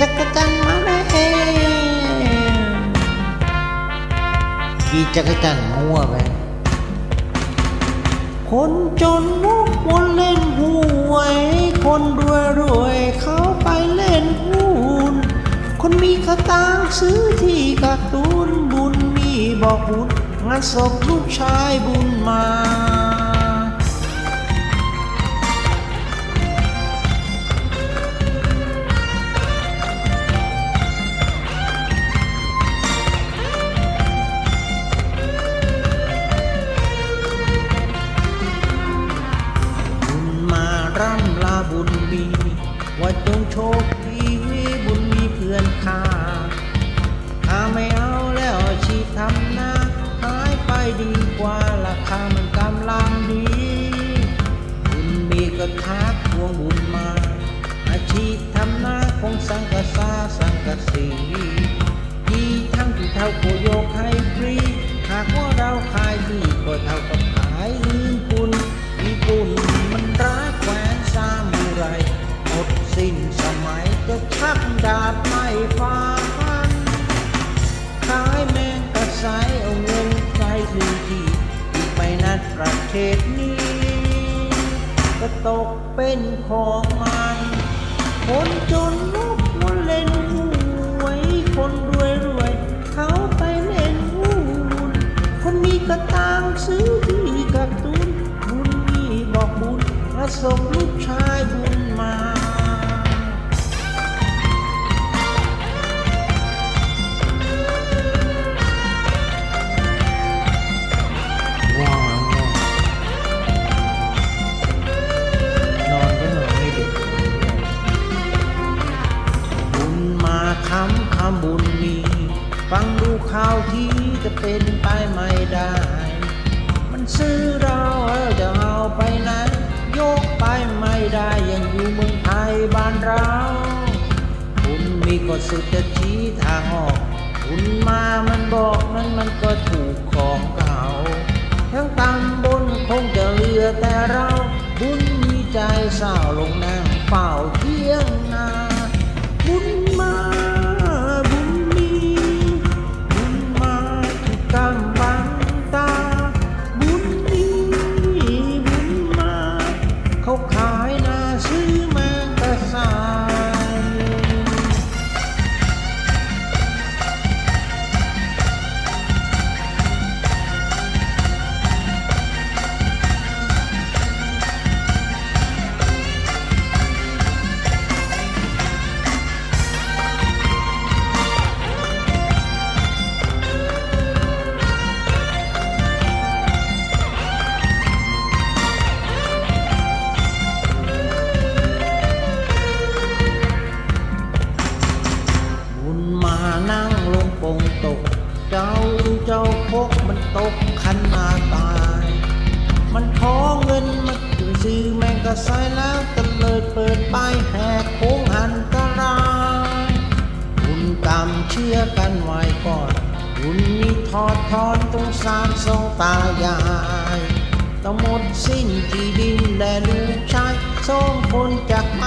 จักรจันทร์มาแล้วกี่จักรจันทร์มั่วไปคนจนมุกวนเล่นหวย คนรวยรวยเขาไปเล่นหุ้นคนมีกระตังซื้อที่กร์ตูนบุญมีบอกบุญงานศพลูกชายบุญมา ร่ำลาบุญมี ว่าจงโชคดีบุญมีเพื่อนข้าข้าไม่เอาแล้วชีพทำนาหายไปดีกว่าราคามันกำลังดี บุญมีก็ทักทวงบุญมา อาชีพทำนาคงสังกษาสังกสีที่ทั้งที่เท่าโกโยกให้ฟรี หากว่าเราขายดีก็เท่ากับ สมัยก็ชักดาบไม่ฟันขายแมงกระไสเอาเงินใช้ซื้อที่ที่ไปนัดประเทศนี้ ก็ตกเป็นของมัน คนจนลุกวนเล่นหวยคนรวยรวย เขาไปเล่นหุ้นคนมีกระตังซื้อที่กับตุนบุญมีบอกบุญมาส่งลู ดูข่าวที่จะเป็นไปไม่ได้ มันซื้อเราแล้วจะเอาไปไหน ยกไปไม่ได้ยังอยู่เมืองไทยบ้านเรา คุณมีก็สุดจะชี้ทางออก คุณมามันบอกนั้นมันก็ถูกของเก่าทั้งตำบนคงจะเหลือแต่เรา บุญมีใจเศร้าลงนั่งเฝ้าเที่ยงนา เจ้าเจ้าพกมันตกคันนาตาย มันขอเงินมาถึงซื้อแมงกะไซแล้วตะเลิดเปิดป้ายแหกโค้งอันตรายบุญกรรมเชื่อกันไว้ก่อนบุญมีทอดทอนตรงสามสองตายายต้องหมดสิ้นที่ดินและลูกชายสองคนจากไป